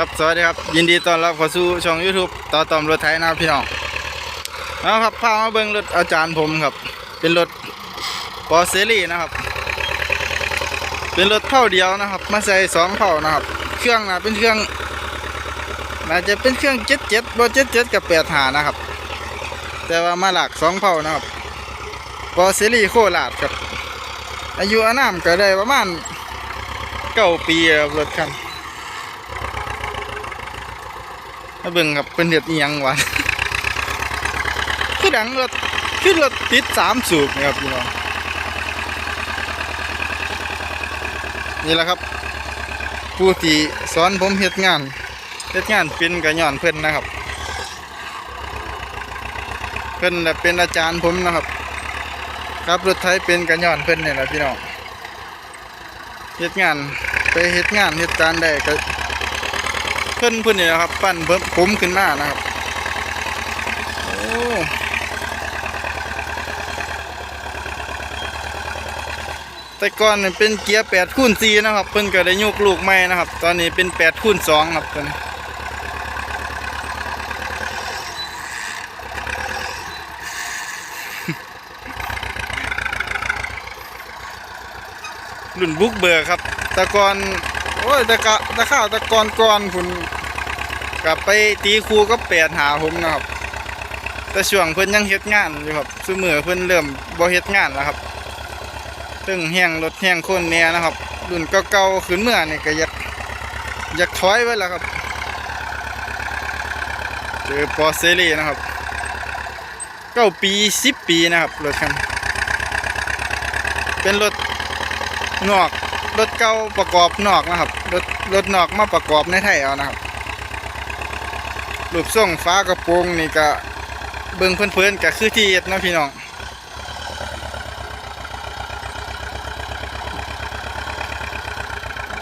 ครับสวัสดีครับ ยินดีต้อนรับเข้าสู่ช่อง YouTube ต่อตอมรถไถนะครับพี่น้องเอาครับพามาเบิ่งรถอาจารย์ผมครับ เป็นรถปอเซรี่นะครับ เป็นรถเผ่าเดียวนะครับ มาใส่สองเผ่านะครับ เครื่องนะเป็นเครื่องน่าจะเป็นเครื่องเจ็ดเจ็ดบเจ็ดเจ็ดกับแปดหานะครับ แต่ว่ามาหลักสองเผ่านะครับปอเซรี่โคราชครับ อายุอานามก็ได้ประมาณเก้าปีครับรถคัน มา เบิ่งครับเป็นเดือดยังวะคือดังรถคือรถติดสามสูบนะครับพี่น้องนี่แหละครับผู้ที่สอนผมเฮ็ดงานเฮ็ดงานเป็นกระย่อนเพิ่นนะครับ เพิ่นน่ะเป็นอาจารย์ผมนะครับ ครับรถไทยเป็นกระย่อนเพิ่นเนี่แหละพี่น้องเฮ็ดงานไปเฮ็ดงานเฮ็ดการได้ก็ เพิ่นเพิ่นนี่นะครับ ปั้นเพิ่มผมขึ้นมานะครับโอ้แต่ก่อนเป็นเกียร์8คูณ4นะครับ เพิ่นก็ได้ยกลูกใหม่นะครับ ตอนนี้เป็น8คูณ2ครับตอนนี้รุ่นบุกเบิกครับแตะกอนโอ้ยตะกะตะข้าวตะกอนก่อนพุ่น กลับไปตีครูก็แปดหาผมนะครับ แต่ช่วงเพิ่นยังเฮ็ดงานอยู่ครับซุมือเพิ่นเริ่มบ่เฮ็ดงานแล้วครับตึงแห้งรถแห้งคนแหน่นะครับรุ่นเก่าๆขึ้นเมื่อนี่ก็อยากอยากถอยไว้แล้วครับเจอปอเซรีนะครับเก้าปีสิบปีนะครับรถคันเป็นรถนอกรถเก่าประกอบนอกนะครับรถรถนอกมาประกอบในไทยเอานะครับ รูปทรงฟ้ากระโปรงนี่ก็เบิ่งเพื่อนๆก็คือที่เอ็ดนะพี่น้อง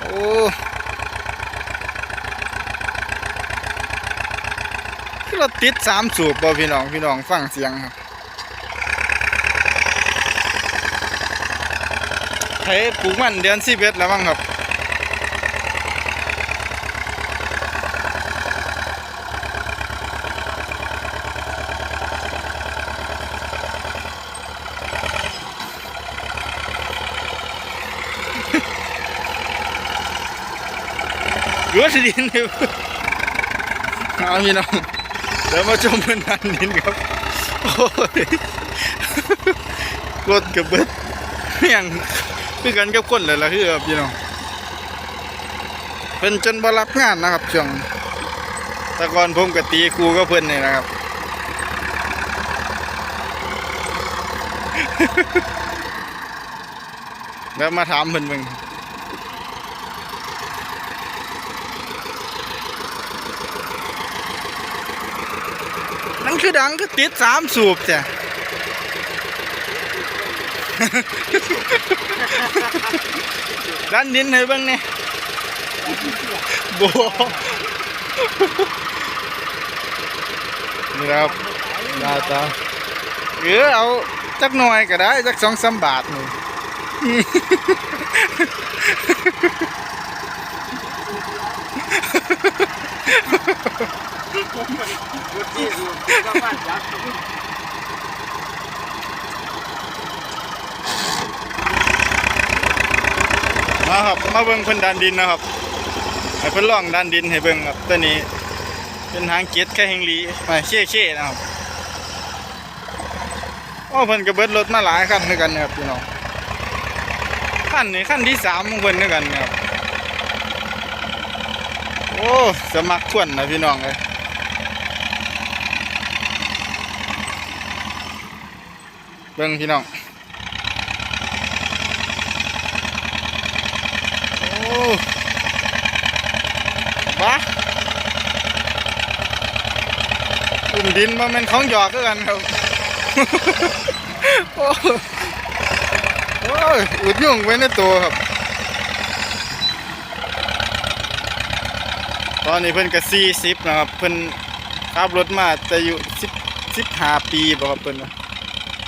โอ้คือรถติดสามสูบบ่พี่น้องพี่น้องฟังเสียงครับไถปลูกมันเดือนสิบเอ็ดแล้วมั้งครับ รถดินเลยเอาพี่น้องเดี๋ยวมาชมเป็นนันดินครับโอ้ยรถกระเบิดยังคือกันกับคนเลยล่ะคือครับพี่น้องเพิ่นจนบ่รับงานนะครับช่วงแต่ก่อนผมก็ตีครูก็เพิ่นนี่นะครับแล้วมาถามเพิ่นเบิ่ง นั่นคือดังคือติดสามสูบจ้ะด้านดินให้เบิ่งเนี่โบนี่ครับหน้าตาเออเอาจักหน่อยก็ได้จักสองสามบาทนี่ มาครับมาเบิ่งเพิ่นดันดินนะครับให้เพิ่นล่องดันดินให้เบิ่งครับตัวนี้เป็นทางเกียรแค่แหงลีมาเช่เช่นะครับโอ้เพิ่นก็เบิดรถมาหลายคันด้วยกันนะครับพี่น้องคันนี้คันที่สามของเพิ่นด้วยกันนะครับ โอ้สมัครทวนนะพี่น้องเลยเบิ่งพี่น้อง โอ้บ้าอุ่มดินมันเป็นของหยอกกันครับโอ้โอ้ยอุดยุ่งไว้ในตัวครับ ตอนนี้เพิ่นก็สี่สิบนะครับ เพิ่นขับรถมาแต่อายุสิบสิบห้าปีบ่ครับเพิ่น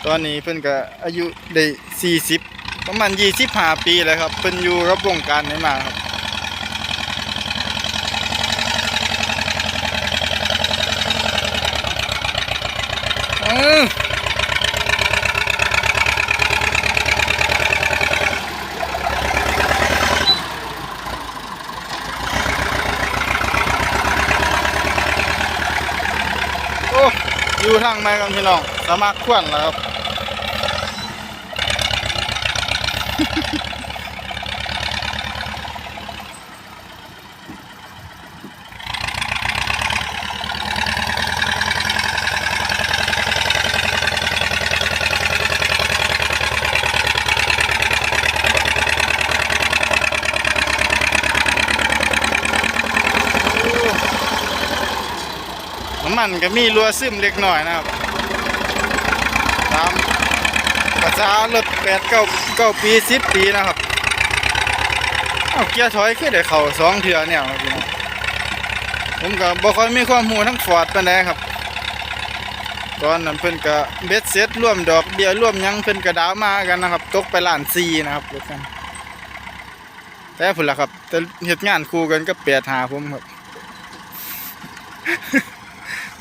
ตอนนี้เพิ่นก็อายุได้สี่สิบประมาณยี่สิบห้าปีเลยครับ เพื่อนอยู่รับวงการนี้มาครับ ดูทางไม้กันพี่น้องสามารถขวนแล้วครับ มันก็มีรัวซึมเล็กหน้อยนะครับ ตามภาษารถแปดเก้าเก้าปีสิบปีนะครับเอาเกียร์ถอยขึ้นได้เข่าสองเทือเนี่ยพี่น้องผมก็บ่ค่อยมีความรู้ทั้งฟอร์ดปานใดครับ ตอนนั้นเพิ่นก็เบ็ดเซ็ตร่วมดอกเบี้ยร่วมยังเพิ่นก็ดาวมากันนะครับ ตกไปล้านซีนะครับรถกันแต่พุ่นละครับแต่เฮ็ดงานคู่กันก็แปดหาผมครับ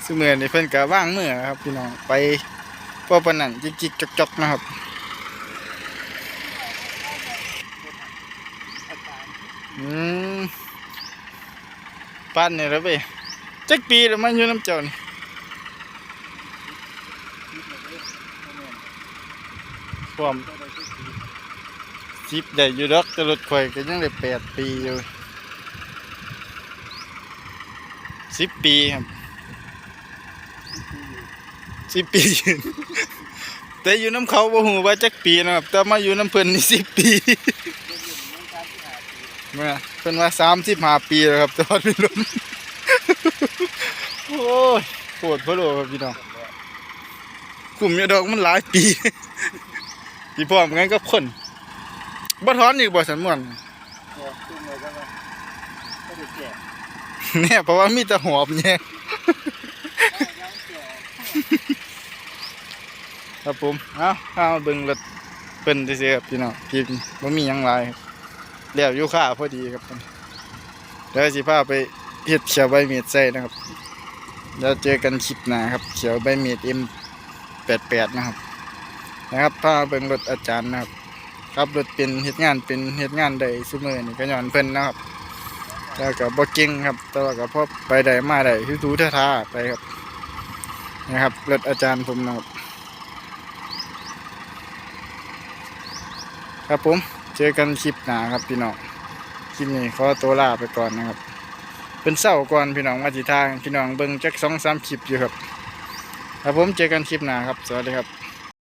สมือนี่เพิ่อนก็ว่างเมื่อครับพี่น้องไปพ่อปนันจิกจิกจกจกนะครับอืมปั้นเนี่แล้วไปจักปีแล้วมันอยู่น้ำเจ้านี่ความจิบได้อยู่ดอกแต่รถข่อยก็ยังได้แปดปีอยู่สิบปีครับ สิบปียืนแต่อยู่น้ำเขาบ่หูว่าจักปีนะครับ แต่มาอยู่น้ำเพิ่นนี่สิบปีเมื่อเพิ่นว่าสามสิบห้าปีแล้วครับตอนพี่ลมโอ้ยโคตรพะโลครับพี่น้องกลุ่มยาดอกมันหลายปีพี่พร้อมงั้นก็คนบ่ถอนอีกบ่สันม่วนเนี่ยเพราะว่ามีแต่หอบเนี่ย ครับผมเอาเอาเบิ่งรถเพิ่นซื่อๆครับพี่น้องพี่บ่มีหยังหลายครับแล้วอยู่ค่าพอดีครับผมเดี๋ยวสิพาไปเฮ็ดเขียวใบเมีดใส่นะครับแล้วเจอกันคลิปหน้าครับเขียวใบเมีด M88 นะครับ นะครับพาเบิ่งรถอาจารย์นะครับครับรถเป็นเฮ็ดงานเป็นเฮ็ดงานได้ซุมื้อนี่ก็ย้อนเพิ่นนะครับแล้วก็บ่เก่งครับ แต่ว่าก็พอไปได้มาได้ทูๆท่าไปครับนะครับรถอาจารย์ผมนะครับ ครับผมเจอกันคลิปหน้าครับพี่น้องคลิปนี้ขอตัวลาไปก่อนนะครับ เป็นเศร้าก่อนพี่น้องมาที่ทางพี่น้องเบิ้งจักสองสามคลิปอยู่ครับ ครับผมเจอกันคลิปหน้าครับ สวัสดีครับ